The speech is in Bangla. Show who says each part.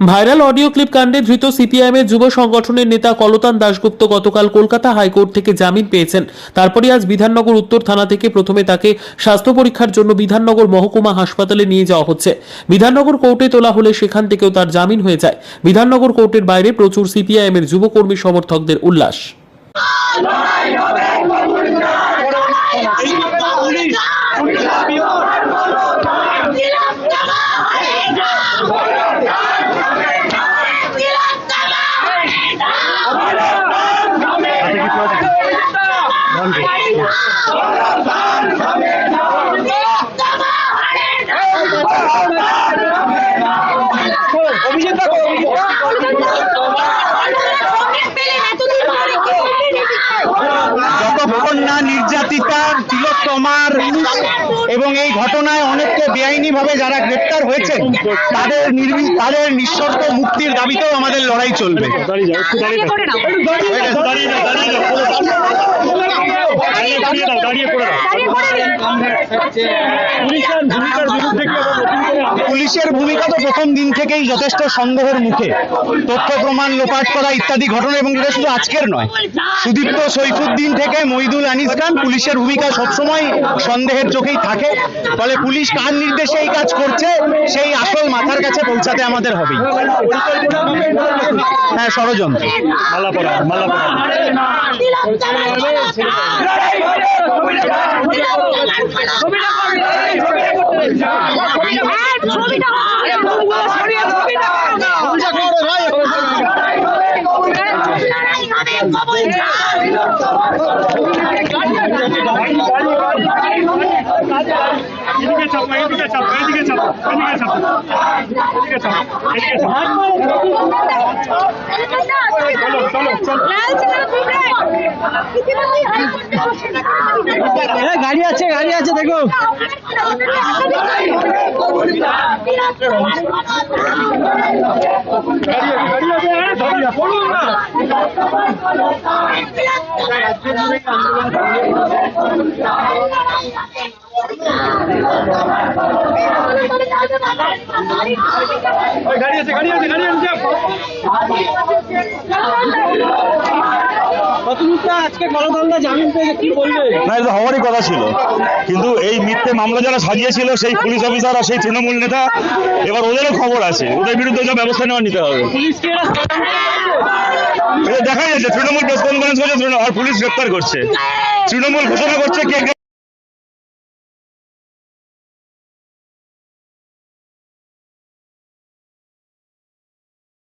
Speaker 1: ভাইরাল অডিও ক্লিপ কাণ্ডে ধৃত সিপিআইএমের যুব সংগঠনের নেতা কলতান দাশগুপ্ত গতকাল কলকাতা হাইকোর্ট থেকে জামিন পেয়েছেন। তারপরে আজ বিধাননগর উত্তর থানা থেকে প্রথমে তাকে স্বাস্থ্য পরীক্ষার জন্য বিধাননগর মহকুমা হাসপাতালে নিয়ে যাওয়া হচ্ছে। বিধাননগর কোর্টে তোলা হলে সেখান থেকেও তার জামিন হয়ে যায়। বিধাননগর কোর্টের বাইরে প্রচুর সিপিআইএমের যুবকর্মী সমর্থকদের উল্লাস।
Speaker 2: নির্যাতিতার এবং এই ঘটনায় অনেককে বেআইনি ভাবে যারা গ্রেপ্তার হয়েছেন তাদের তাদের নিঃশর্ত মুক্তির দাবিতেও আমাদের লড়াই চলবে
Speaker 3: দাঁড়িয়ে দাঁড়িয়ে করে
Speaker 2: পুলিশের ভূমিকা তো প্রথম দিন থেকেই যথেষ্ট সন্দেহের মুখে। তথ্য, প্রমাণ, লোপাট করা ইত্যাদি ঘটনা, এবং এটা শুধু আজকের নয়। সুদীপ্ত সৈফুদ্দিন থেকে মহিদুল আনিস খান পুলিশের ভূমিকা সবসময় সন্দেহের চোখেই থাকে। ফলে পুলিশ কার নির্দেশে এই কাজ করছে, সেই আসল মাথার কাছে পৌঁছাতে আমাদের হবেই। হ্যাঁ ষড়যন্ত্র।
Speaker 3: মালা পরা মালা পরা এদিকে চাপো এদিকে চাপো এদিকে চাপো এদিকে চাপো এদিকে চাপো এদিকে চাপো চলো চলো চলো
Speaker 2: গাড়ি আছে গাড়ি আছে দেখো।
Speaker 3: গাড়ি আছে গাড়ি আছে গাড়ি আছে
Speaker 4: না এটা হওয়ারই কথা ছিল। কিন্তু এই মিথ্যে মামলা যারা সাজিয়েছিল সেই পুলিশ অফিসার আর সেই তৃণমূল নেতা এবার ওদেরও খবর আছে। ওদের বিরুদ্ধে যা ব্যবস্থা নেওয়া নিতে হবে। দেখা যাচ্ছে তৃণমূল প্রেস কনফারেন্স করছে আর পুলিশ গ্রেপ্তার করছে। তৃণমূল ঘোষণা করছে কে